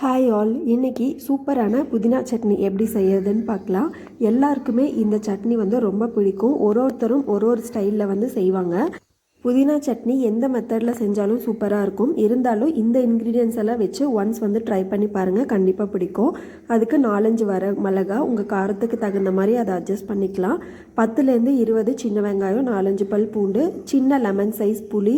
Hi all இன்றைக்கி சூப்பரான புதினா சட்னி எப்படி செய்யறதுன்னு பார்க்கலாம். எல்லாருக்குமே இந்த சட்னி வந்து ரொம்ப பிடிக்கும். ஒரு ஒருத்தரும் ஒரு ஒரு ஸ்டைலில் வந்து செய்வாங்க. புதினா சட்னி எந்த மெத்தடில் செஞ்சாலும் சூப்பராக இருக்கும். இருந்தாலும் இந்த இன்க்ரீடியன்ஸ் எல்லாம் வச்சு ஒன்ஸ் வந்து ட்ரை பண்ணி பாருங்கள் கண்டிப்பாக பிடிக்கும். அதுக்கு நாலஞ்சு வர மிளகா உங்கள் காரத்துக்கு தகுந்த மாதிரி அதை அட்ஜஸ்ட் பண்ணிக்கலாம். பத்துலேருந்து இருபது சின்ன வெங்காயம் நாலஞ்சு பல் பூண்டு சின்ன லெமன் சைஸ் புளி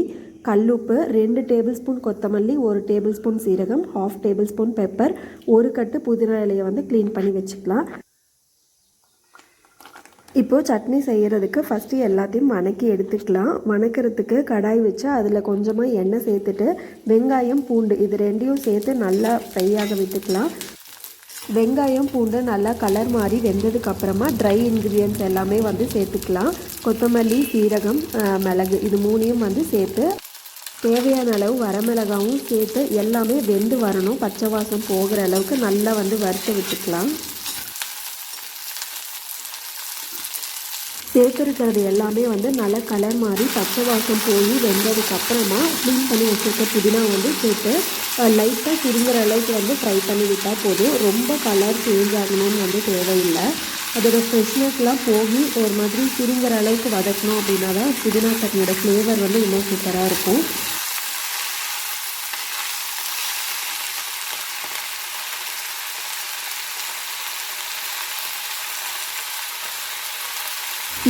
கல்லுப்பு ரெண்டு டேபிள் ஸ்பூன் கொத்தமல்லி ஒரு டேபிள் ஸ்பூன் சீரகம் ஹாஃப் டேபிள் ஸ்பூன் பெப்பர் ஒரு கட்டு புதினா இலையை வந்து க்ளீன் பண்ணி வச்சுக்கலாம். இப்போது சட்னி செய்கிறதுக்கு ஃபஸ்ட்டு எல்லாத்தையும் வணக்கி எடுத்துக்கலாம். வணக்கிறதுக்கு கடாய் வச்சு அதில் கொஞ்சமாக எண்ணெய் சேர்த்துட்டு வெங்காயம் பூண்டு இது ரெண்டையும் சேர்த்து நல்லா ஃப்ரையாக விட்டுக்கலாம். வெங்காயம் பூண்டு நல்லா கலர் மாறி வெந்ததுக்கு அப்புறமா ட்ரை இன்க்ரீடியன்ஸ் எல்லாமே வந்து சேர்த்துக்கலாம். கொத்தமல்லி சீரகம் மிளகு இது மூணையும் வந்து சேர்த்து தேவையான அளவு வரமிளகாவும் சேர்த்து எல்லாமே வெந்து வரணும். பச்சை வாசம் போகிற அளவுக்கு நல்லா வந்து வறுத்து விட்டுக்கலாம். சேர்த்துருக்கிறது எல்லாமே வந்து நல்லா கலர் மாறி பச்சை வாசம் போய் வெந்ததுக்கு அப்புறமா க்ளீன் பண்ணி வச்சுருக்க புதினா வந்து சேர்த்து லைட்டாக சுருங்குற அளவுக்கு வந்து ஃப்ரை பண்ணி விட்டால் போதும். ரொம்ப கலர் சேஞ்ச் ஆகணும்னு வந்து தேவையில்லை. அதோட ஃப்ரெஷ்னஸ்லாம் போகி ஒரு மாதிரி சுருங்குற அளவுக்கு வதக்கணும் அப்படின்னா தான் புதினா சட்னியோட ஃப்ளேவர் வந்து இன்னும் சூப்பராக இருக்கும்.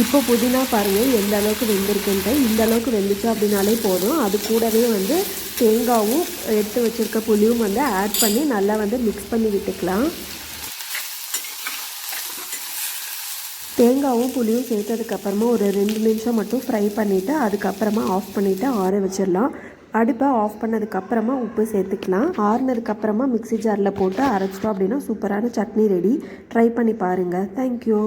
இப்போ புதினா பாருங்கள் எந்த அளவுக்கு வெந்திருக்குன்ட்டு. இந்த அளவுக்கு வெந்துச்சு அப்படின்னாலே போதும். அது கூடவே வந்து தேங்காவும் எடுத்து வச்சுருக்க புளியும் வந்து ஆட் பண்ணி நல்லா வந்து மிக்ஸ் பண்ணி விட்டுக்கலாம். தேங்காவும் புளியும் சேர்த்ததுக்கப்புறமா ஒரு ரெண்டு நிமிஷம் மட்டும் ஃப்ரை பண்ணிவிட்டு அதுக்கப்புறமா ஆஃப் பண்ணிவிட்டு ஆற வச்சிடலாம். அடுப்பை ஆஃப் பண்ணதுக்கப்புறமா உப்பு சேர்த்துக்கலாம். ஆறுனதுக்கப்புறமா மிக்ஸி ஜாரில் போட்டு அரைச்சிட்டோம் அப்படின்னா சூப்பரான சட்னி ரெடி ட்ரை பண்ணி பாருங்கள் தேங்க்யூ